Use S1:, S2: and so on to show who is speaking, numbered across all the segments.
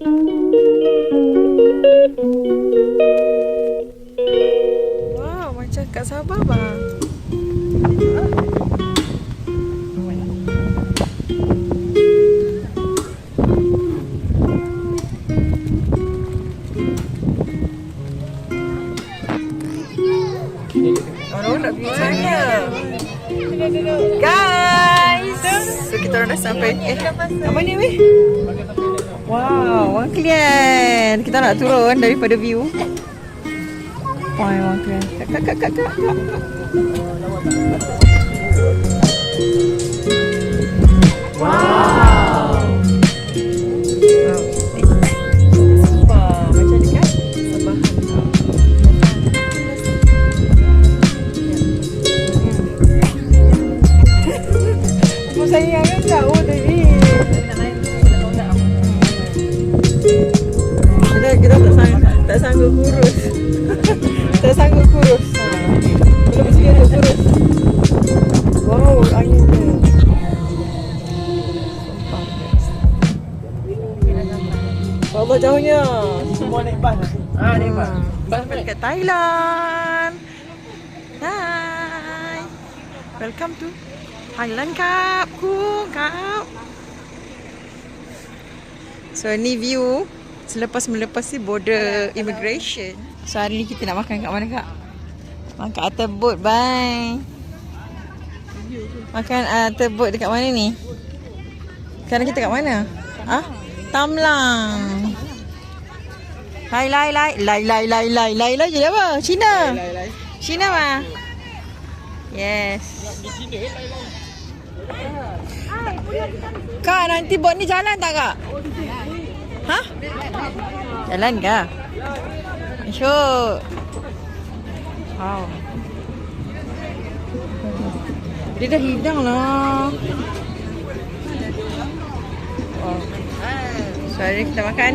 S1: Wow, macam kat Sabah bang. Guys. So kita orang dah sampai. Eh, apa ni weh? Wow, Wang Klian. Kita nak turun daripada view. Wah, Wang Klian. Kak, kak, kak, kak, kak.
S2: Ah, bas.
S1: Bas dekat Thailand. Hai. Welcome to Thailand Kap. Ku. So ni view selepas melepasi border immigration. So hari ni kita nak makan kat mana kak? Makan kat atas boat bye. Makan atas boat dekat mana ni? Sekarang kita kat mana? Ah? Tamlang. Lai lai lai lai lai lai lai lai lai jadi apa? Cina. Lai lai lai. Cina mah. Yes. Kak nanti bot ni jalan tak kak? Hah? Jalan ke? Masuk. Wow. Dia dah hidang lah.
S2: Oh.
S1: Ah, kita makan.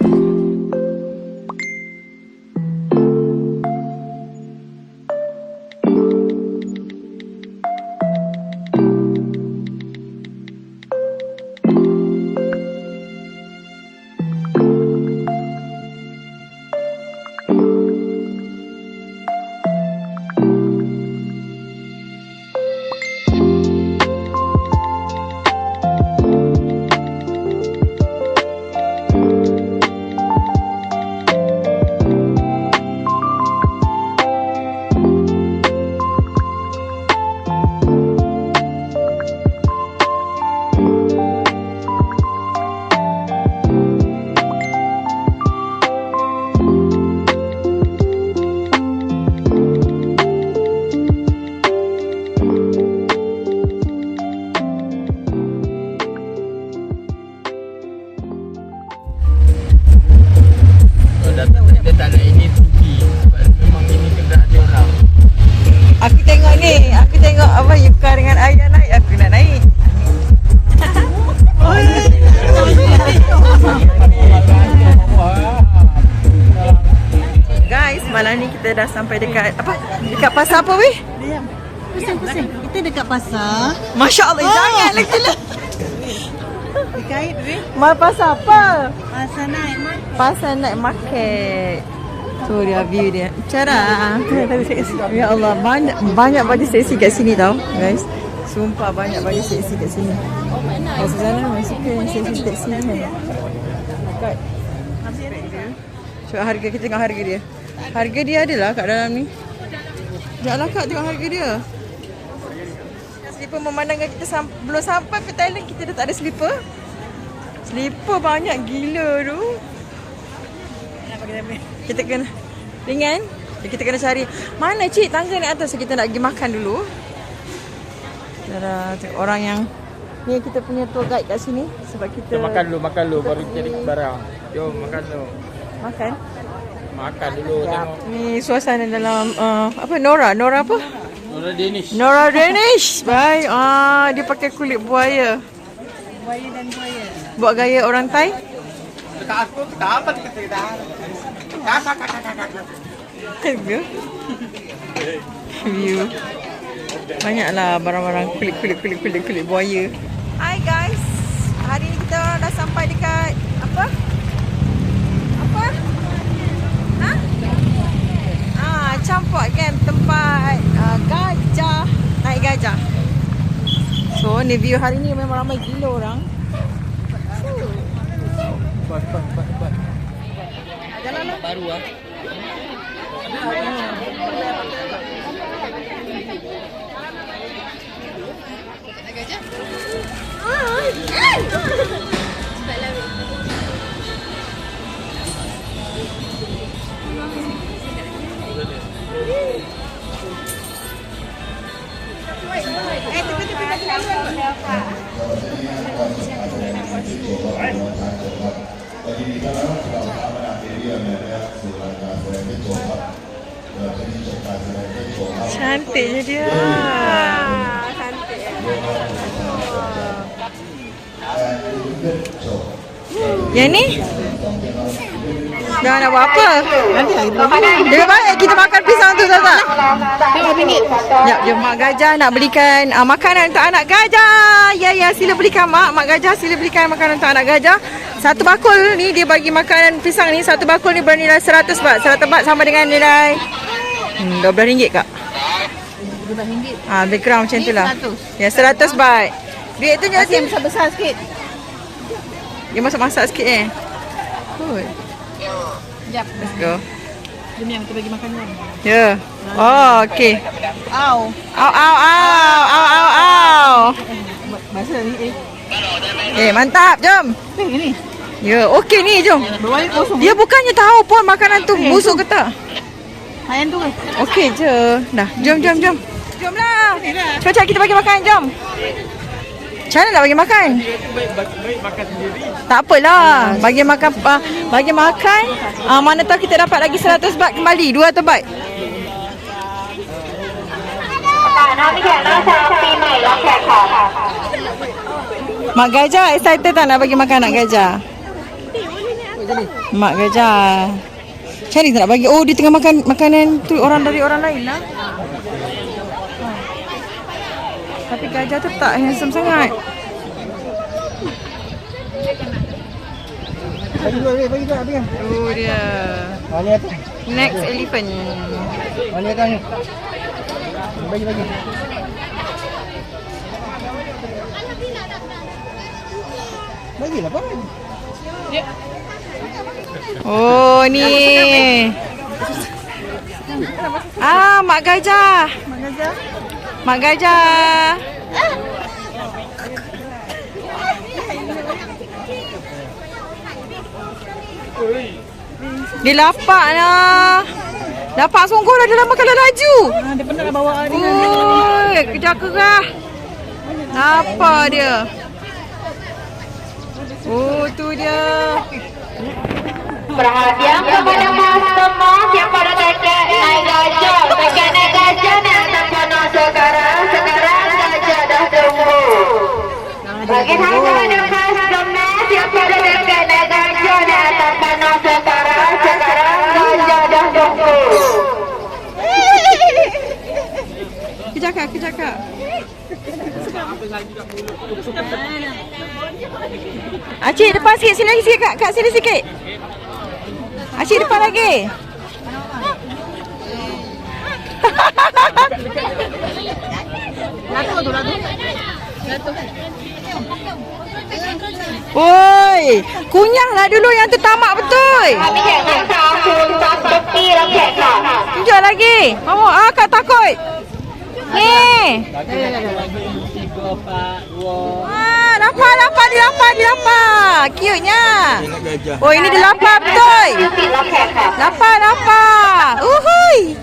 S1: dekat? Dekat pasar apa weh?
S3: Pusing-pusing. Kita dekat pasar.
S1: Masya Allah, jangan lagi lah.
S3: Dikait weh.
S1: Ma pasar apa?
S3: Pasar naik mat.
S1: Pasar night market. Tu dia view dia. Cara. Ya Allah, banyak banyak baju seksi kat sini tau, guys. Sumpah banyak baju seksi kat sini. Oh, Suzana memang suka yang seksi-seksi ni kan. Kat. Cuba harga kita tengok harga dia. Harga dia adalah kat dalam ni. Sekejaplah kak tengok harga dia. Slipper memandangkan kita sam- belum sampai ke Thailand kita dah tak ada slipper. Slipper banyak gila tu. Kita kena ringan. Kita kena cari mana cik tangga ni atas so kita nak pergi makan dulu. Cara tengok orang yang ni kita punya tour guide kat sini sebab kita,
S2: Kita makan dulu, makan dulu baru cari barang. Jom makan dulu.
S1: makan.
S2: Makan dulu tengok.
S1: Ni suasana dalam uh, apa Nora, Nora apa?
S2: Nora Danish.
S1: Nora Danish. Baik. Ah, dia pakai kulit buaya.
S3: Buaya dan buaya.
S1: Buat gaya orang Thai.
S2: Dekat aku, dekat apa dekat kita? Kakak, kakak, kakak, kakak.
S1: Harga. View. Banyaklah barang-barang kulit kulit kulit kulit kulit buaya. Hi guys. Hari ni kita orang dah sampai dekat apa? Apa? Ha? Ah, campak kan tempat uh, gajah, gajah. So, ni view hari ni memang ramai gila orang.
S2: Buat, buat, buat, buat. Baru ah.
S1: Cantiknya dia. Yang ni? Dah nak buat apa?
S3: Nanti lagi berapa?
S1: Lebih baik kita makan pisang tu tak tak?
S3: Tengok.
S1: Ya, jom Mak Gajah nak belikan uh, makanan untuk anak gajah. Ya, ya, sila belikan Mak. Mak Gajah sila belikan makanan untuk anak gajah. Satu bakul ni dia bagi makanan pisang ni. Satu bakul ni bernilai 100 baht. 100 baht sama dengan nilai hmm, RM12 kak.
S3: Berapa ringgit?
S1: Ah, background macam tu lah.
S3: Ni 100.
S1: Ya, 100 baht. Duit tu
S3: Nasi yang
S1: je
S3: besar-besar sikit.
S1: Dia masak-masak sikit eh. Good.
S3: Sekejap.
S1: Let's go.
S3: Jom yang kita bagi makan kan.
S1: Ya. Yeah. Oh, okay.
S3: Au.
S1: Au, au, au. Au, au, au.
S3: Bahasa ni eh.
S1: Eh, mantap. Jom.
S3: Eh, ni.
S1: Ya, okey ni. Jom. Dia bukannya tahu pun makanan tu busuk ke tak.
S3: Ayan tu.
S1: Okey je. Dah, jom jom jom. Jomlah.
S3: Lah.
S1: Cepat-cepat kita bagi makan, jom. Macam mana nak bagi makan?
S2: Baik, baik, baik makan sendiri.
S1: Tak apalah. Bagi makan uh, bagi makan, uh, mana tahu kita dapat lagi 100 baht kembali, 200 baht. Mak gajah excited tak nak bagi makan anak gajah? Mak gajah. Mana tak nak bagi? Oh, dia tengah makan makanan tu orang dari orang lain lah. Tapi gajah tu tak handsome sangat.
S2: Bagi dua, bagi dua, bagi.
S1: Tu dia.
S2: Mana?
S1: Next elephant.
S2: Mana tu ni? Bagi, bagi. Bagi lah, Pak.
S1: Oh ni. Ah, mak gajah. Mak gajah. Mak gajah. Dia lapak lah. Lapak sungguh dah dalam makanan laju.
S3: Ah, dia pernah bawa ni.
S1: Oi, kejar kerah. Apa dia? Oh, tu dia.
S4: Perhatian kepada customer yang pada dekat naik gajah. Dekat naik gajah ni atas panah sekarang. Sekarang gajah dah tunggu. Bagi kepada customer yang pada dekat naik gajah ni atas panah sekarang. Sekarang gajah dah tunggu.
S1: Kejar kak, kejar kak. Acik depan sikit, sini lagi sikit kak. Kak sini sikit. Acik depan lagi.
S3: Latu tu, latu.
S1: Woi, kunyahlah dulu yang tu tamak betul. Tunjuk lagi. Mama, ah kak takut. Ni.
S2: Tiga, empat, dua.
S1: Ah, lapar, lapar, dia lapar, dia lapar.
S2: Gajah.
S1: Oh, ini dia lapar betul. Lapar, lapar. Uhui.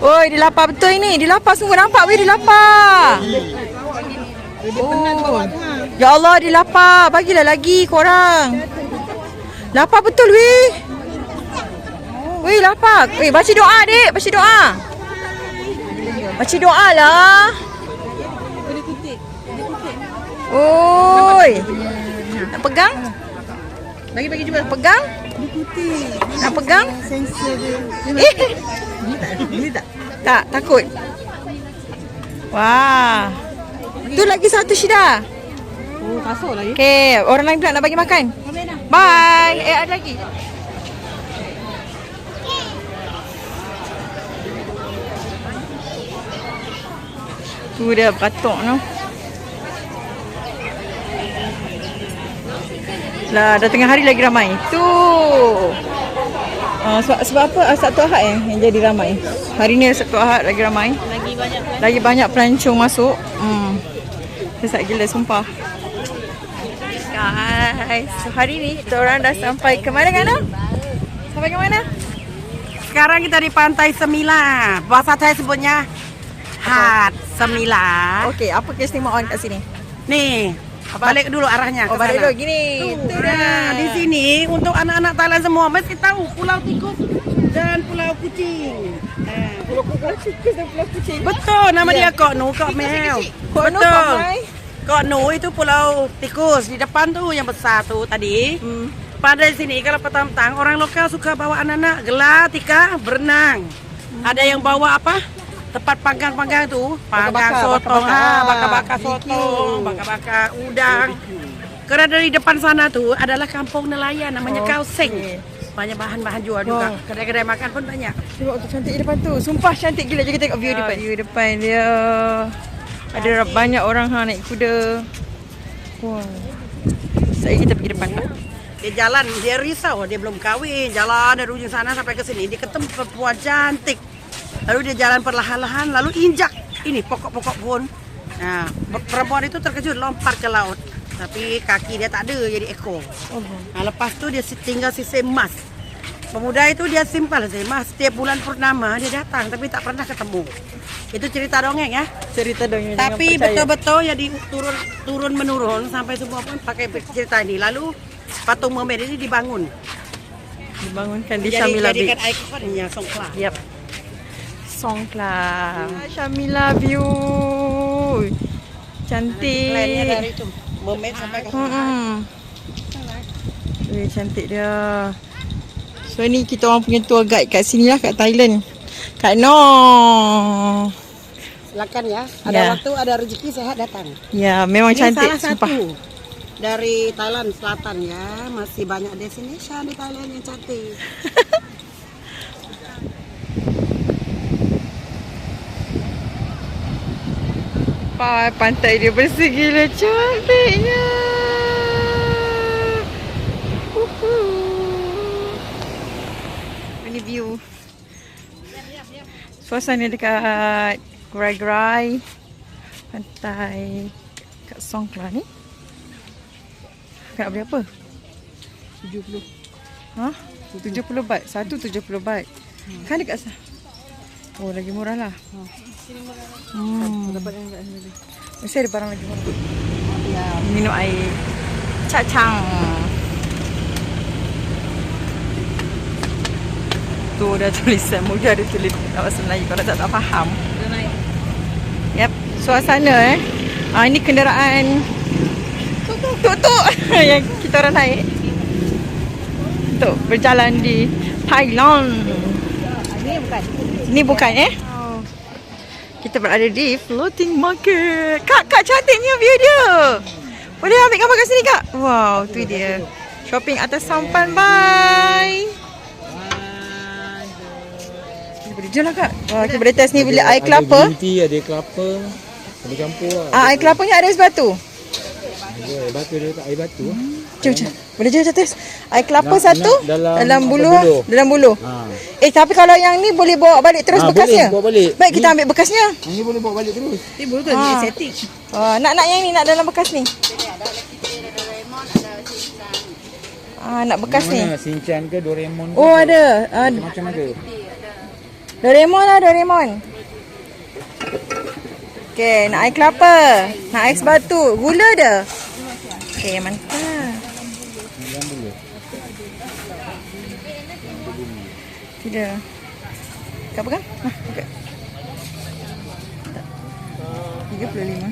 S1: Oi, dia lapar betul ini. Dia lapar semua nampak weh, dia lapar. Oh. Ya Allah, dia lapar. Bagilah lagi korang. Lapar betul weh. Weh, lapar. Weh, baca doa, Dek. Baca doa. Baca doa lah. Oi. Nak pegang?
S3: Bagi bagi.
S1: Nak pegang? Nak pegang? Eh.
S3: Beli tak?
S1: Tak, takut. Wah. Tu lagi satu Syida.
S3: Oh, kasut lagi.
S1: Okay, orang lain pula nak bagi makan. Bye. Eh, ada lagi. Tu dia patok tu. Lah, dah tengah hari lagi ramai. Tu. Uh, sebab, sebab apa uh, Sabtu Ahad eh yang jadi ramai. Hari ni Sabtu Ahad lagi ramai.
S3: Lagi banyak
S1: Lagi banyak pelancong masuk. Hmm. Kesat gila sumpah. Guys, so hari ni kita orang dah sampai ke mana kan? Sampai ke mana?
S5: Sekarang kita di Pantai Semila. Bahasa saya sebutnya Hat Semila.
S1: Okey, apa keistimewaan kat sini?
S5: Nih, balik dulu arahnya
S1: Oh, balik dulu gini. Tu dah.
S5: Nah, di sini untuk anak-anak Thailand semua mesti tahu Pulau Tikus dan Pulau Kucing.
S1: Pulau Tikus dan Pulau Kucing.
S5: betul nama
S1: Ya.
S5: dia Kok Nu, Kok Mel.
S1: Kok Nu, Kok.
S5: Kok Nu itu Pulau Tikus di depan tuh yang besar tuh tadi.
S1: Hmm.
S5: Pada sini kalau petang-petang orang lokal suka bawa anak-anak gelar tika berenang. Ada yang bawa apa? Tempat panggang-panggang tuh, panggang
S1: Bakar-bakar,
S5: sotong,
S1: bakar-bakar.
S5: ah, bakar-bakar
S1: BBQ.
S5: sotong, bakar-bakar udang. Karena dari depan sana tuh adalah kampung nelayan namanya
S1: Okey.
S5: Kauseng. Banyak bahan-bahan jual juga.
S1: Wah.
S5: Kedai-kedai makan pun banyak.
S1: Tengok tu cantik depan tu. Sumpah cantik gila. Kita tengok view depan. View depan dia. Ada banyak orang ha naik kuda. Wow. Saya kita pergi depan tak?
S5: Dia jalan, dia risau, dia belum kahwin. Jalan dari ujung sana sampai ke sini, dia ketemu perempuan cantik. Lalu dia jalan perlahan-lahan, lalu injak ini pokok-pokok pohon. Nah, perempuan itu terkejut lompat ke laut. Tapi kaki dia tak ada jadi ekor. Nah, lepas tu dia tinggal sisi emas. Pemuda itu dia simpan sih emas. Setiap bulan purnama dia datang tapi tak pernah ketemu. Itu cerita dongeng ya.
S1: Cerita dong. jangan
S5: Tapi betul-betul jadi turun turun menurun sampai semua pun pakai cerita ini. Lalu patung mermaid ini dibangun.
S1: Dibangunkan di
S5: Jadi
S1: Shamila
S5: jadikan
S1: Beach.
S5: ikonnya Songkla.
S1: Yep. Songkla. Shamila view. Cantik.
S5: Plannya dari itu mermaid sampai ke sana.
S1: Cantik dia. So ni kita orang punya tour guide kat sini lah kat Thailand. Kak Noh.
S5: Silakan ya. Ada
S1: Ya.
S5: waktu ada rezeki sehat datang.
S1: Ya, memang
S5: Ini
S1: cantik
S5: salah
S1: sumpah.
S5: satu dari Thailand Selatan ya. Masih banyak destination di Thailand yang cantik.
S1: Pa- Pantai dia bersih gila cantiknya. Uhu. Ini view. Suasana dekat Gerai-Gerai. Pantai kat Songkla ni. Nak beli apa? 70. Ha? 70 baht. Satu 70 baht. Kan dekat sana. Oh, lagi murah lah. Hmm. Dapat yang kat sini. Mesti ada barang lagi murah. Ya. Minum air. Cacang. Tu dah tulisan mudah ada tulis bahasa Melayu kalau tak tak faham. Yep, suasana eh. Ah ini kenderaan tuk-tuk yang kita orang naik. Untuk berjalan di Thailand.
S3: Ini bukan.
S1: Eh? Kita berada di floating market. Kak, kak cantiknya view dia. Boleh ambil gambar kat sini kak? Wow, tu dia. Shopping atas sampan. Bye. Kita boleh jom lah kak. Wah, kita boleh test ni boleh air kelapa.
S2: Ada green tea, ada kelapa. Ada campur lah.
S1: Ah, air kelapanya ada sebatu.
S2: Ada air batu dia tak air batu.
S1: Jom, jom. Boleh jom test. Air kelapa
S2: Dalam-
S1: satu.
S2: dalam-
S1: dalam bulu.
S2: bulu?
S1: Dalam bulu.
S2: Ha.
S1: Eh, tapi kalau yang ni boleh bawa balik terus
S2: Ah,
S1: bekasnya.
S2: boleh, bawa balik.
S1: Baik, kita ambil bekasnya.
S2: Ini boleh bawa balik terus.
S3: Ini bulu tu
S1: Ah.
S3: ni estetik.
S1: Ah, nak nak yang ni nak dalam bekas ni. Ah, nak bekas ni.
S2: Mana Shinchan ke Doraemon ke?
S1: Oh ada. Ah,
S2: Macam ada.
S1: Doraemon lah Doraemon. Okey, nak air kelapa. Nak ais batu. Gula ada. Okey, mantap.
S2: Yang dulu.
S1: Tidak. Kau pegang? Nah, buka. Tak. 35.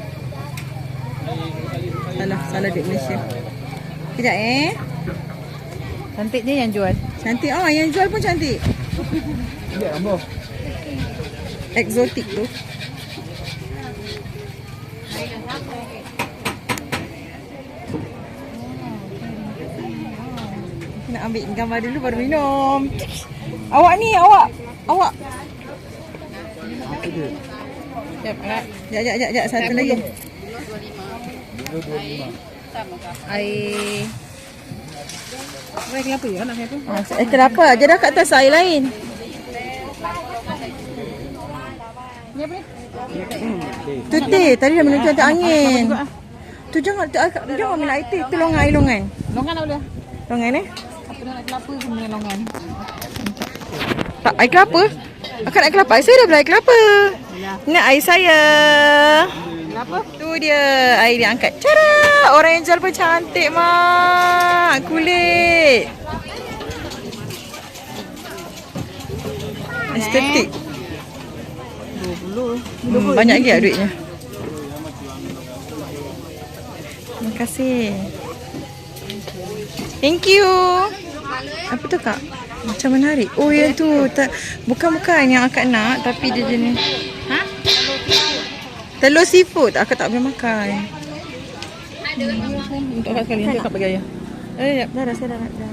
S1: Salah, salah duit Malaysia. Kejap eh.
S3: Cantik je yang jual.
S1: Cantik. Ah, yang jual pun cantik. Exotic tu. Nak ambil gambar dulu baru minum. Awak ni, awak. Awak. Sekejap, Kak. Sekejap, sekejap, sekejap. Satu lagi.
S3: Air. Air kenapa ya nak apa?
S1: Ha, eh kenapa? Dia dah kat atas air lain.
S3: Ni apa ni?
S1: Tu teh. Tadi dah minum cantik angin. Tu jangan, tu, jangan minum air teh. Tu longan air longan.
S3: Longan tak boleh.
S1: Longan eh?
S3: Apa nak kelapa ke dengan longan?
S1: Tak, air kelapa? Akak nak kelapa? Saya dah beli air kelapa. Nak air saya.
S3: Kelapa?
S1: Tu dia air dia angkat. Cara! Orang yang jual pun cantik, Mak. Kulit. Estetik. 20. Hmm, banyak lagi tak duitnya? Terima kasih. Thank you. Apa tu kak? Macam menarik. Oh yang tu. Tak, bukan bukan yang akak nak tapi dia jenis. Ha? Telur seafood. Akak tak boleh makan.
S3: Untuk akak sekali. Nanti akak bagi ayah.
S1: Eh, ya, dah dah saya dah nak. Dah.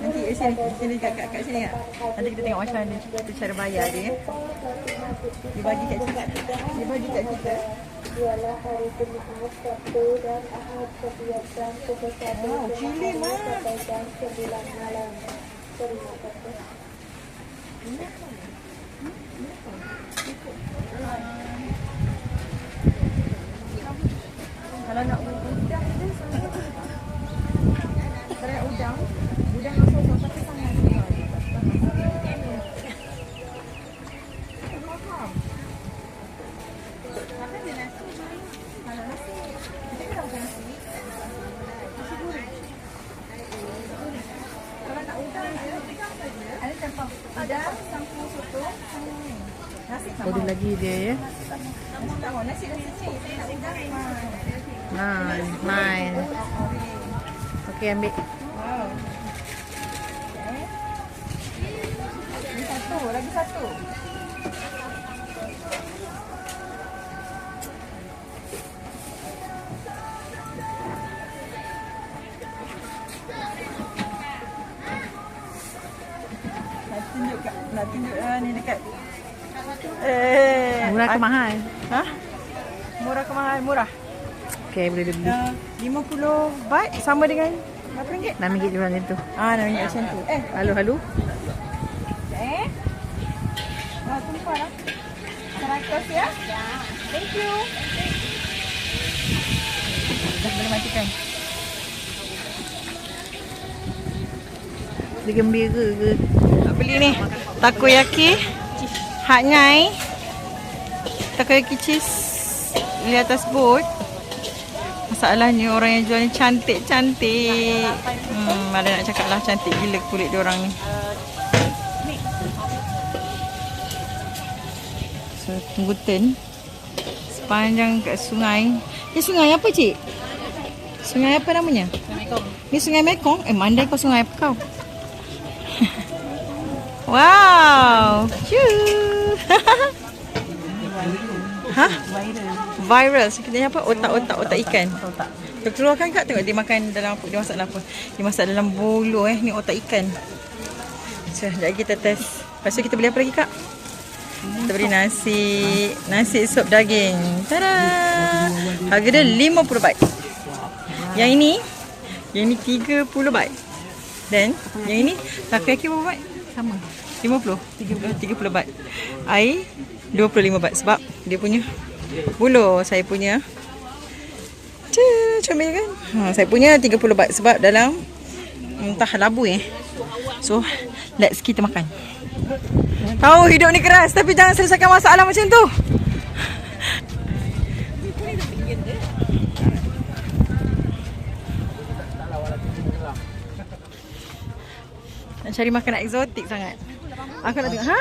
S1: Nanti eh, sini, sini kat, kat, kat sini kat. Nanti kita tengok macam mana kita cara bayar dia. eh. Dia bagi kat kita. Dia bagi kat kita. Oh, cili mah. Kalau nak udang. Dia Kalau nak udang, udang masuk satu tapi sangat
S3: Ada lagi dia ya.
S1: Nasi dah sini, saya nak udang
S3: Nine. Nine. Ambil.
S1: Wow. Okay. Ini satu, lagi satu. Nak tunjuk kat, nak tunjuk uh, ni dekat. Eh,
S3: Murah ke
S1: ah,
S3: mahal?
S1: Ha? Murah ke mahal? Murah.
S3: Okey boleh beli.
S1: Uh, 50 baht sama dengan berapa ringgit?
S3: Enam ringgit juga macam tu.
S1: Ah, nak ringgit macam tu. Eh,
S3: Halo halo.
S1: Eh? Wah, tumpah lah. Seratus ya? Ya. Thank you. Dah boleh matikan.
S3: Dia gembira ke?
S1: Tak beli ni. Takoyaki. Hak nyai. Takoyaki cheese. Di atas boat. Masalahnya orang yang jual ni cantik-cantik. Hmm, ada nak cakap lah cantik gila kulit dia orang ni. So, tunggu. Sepanjang kat sungai. Ni sungai apa cik? Sungai apa namanya? Mekong. Ni sungai Mekong? Eh, mandai kau sungai apa kau? wow. Cuu. Hah? Viral. Sebenarnya apa? Otak-otak otak ikan. Otak. Dia keluarkan kak tengok dia makan dalam apa? Dia masak dalam apa? Dia masak dalam bolo eh. Ni otak ikan. So, sekejap lagi kita test. Lepas tu kita beli apa lagi kak? Kita beli nasi. Nasi sup daging. Tada! Harga dia 50 baht. Yang ini Yang ni 30 baht. Dan yang ini laki-laki berapa baht?
S3: Sama.
S1: 50. 30, 30 baht. Air 25 baht sebab dia punya buluh saya punya comel kan? Ha, saya punya 30 baht sebab dalam entah labu eh. So, let's kita makan. Tahu hidup ni keras tapi jangan selesaikan masalah macam tu. Nak cari makanan eksotik sangat. Aku nak tengok. Ha?